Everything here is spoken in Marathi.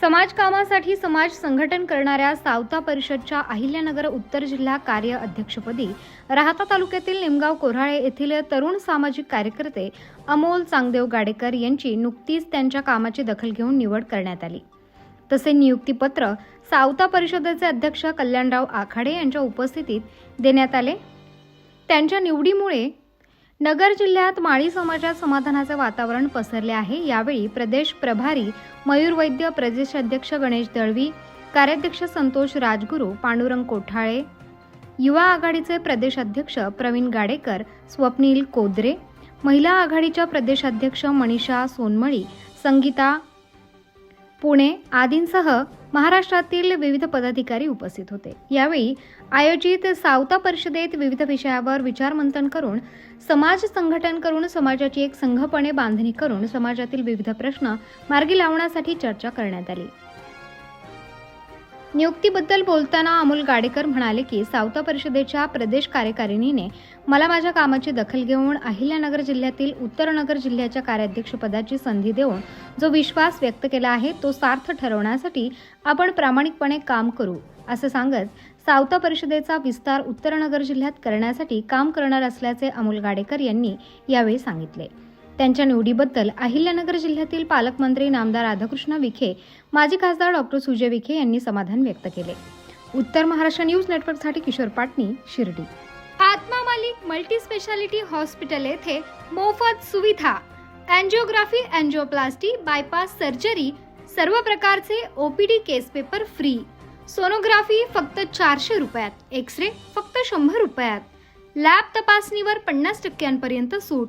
समाजकामासाठी समाज संघटन करणाऱ्या सावता परिषदच्या अहिल्यानगर उत्तर जिल्हा कार्य अध्यक्षपदी राहता तालुक्यातील निमगाव कोऱ्हाळे येथील तरुण सामाजिक कार्यकर्ते अमोल चांगदेव गाडेकर यांची नुकतीच त्यांच्या कामाची दखल घेऊन निवड करण्यात आली. तसे नियुक्तीपत्र सावता परिषदेचे अध्यक्ष कल्याणराव आखाडे यांच्या उपस्थितीत देण्यात आले. त्यांच्या निवडीमुळे नगर जिल्ह्यात माळी समाजात समाधानाचे वातावरण पसरले आहे. यावेळी प्रदेश प्रभारी मयूर वैद्य प्रदेशाध्यक्ष गणेश दळवी कार्याध्यक्ष संतोष राजगुरू पांडुरंग कोठाळे युवा आघाडीचे प्रदेश अध्यक्ष प्रवीण गाडेकर स्वप्नील कोदरे महिला आघाडीच्या प्रदेशाध्यक्ष मनीषा सोनमळी संगीता पुणे आदींसह महाराष्ट्रातील विविध पदाधिकारी उपस्थित होते. यावेळी आयोजित सावता परिषदेत विविध विषयावर विचारमंथन करून समाज संघटन करून समाजाची एक संघपणे बांधणी करून समाजातील विविध प्रश्न मार्गी लावण्यासाठी चर्चा करण्यात आली. नियुक्तीबद्दल बोलताना अमोल गाडेकर म्हणाले की सावता परिषदेच्या प्रदेश कार्यकारिणीने मला माझ्या कामाची दखल घेऊन अहिल्यानगर जिल्ह्यातील उत्तरनगर जिल्ह्याच्या कार्याध्यक्षपदाची संधी देऊन जो विश्वास व्यक्त केला आहे तो सार्थ ठरवण्यासाठी आपण प्रामाणिकपणे काम करू असं सांगत सावता परिषदेचा विस्तार उत्तरनगर जिल्ह्यात करण्यासाठी काम करणार असल्याचे अमोल गाडेकर यांनी यावेळी सांगितले. त्यांच्या निवडीबद्दल अहिल्यानगर जिल्ह्यातील पालकमंत्री नामदार राधाकृष्ण विखे माजी खासदार डॉक्टर सुजय विखे यांनी समाधान व्यक्त केले. उत्तर महाराष्ट्र न्यूज नेटवर्कसाठी Kishor Patni Shirdi. Atma Malik multi speciality hospital येथे मोफत सुविधा अँजिओग्राफी अँजिओप्लास्टी बायपास सर्जरी सर्व प्रकारचे OPD case paper free. Sonography फक्त चारशे रुपयात एक्स रे फक्त शंभर रुपयात. लॅब तपासणीवर पन्नास टक्क्यांपर्यंत सूट.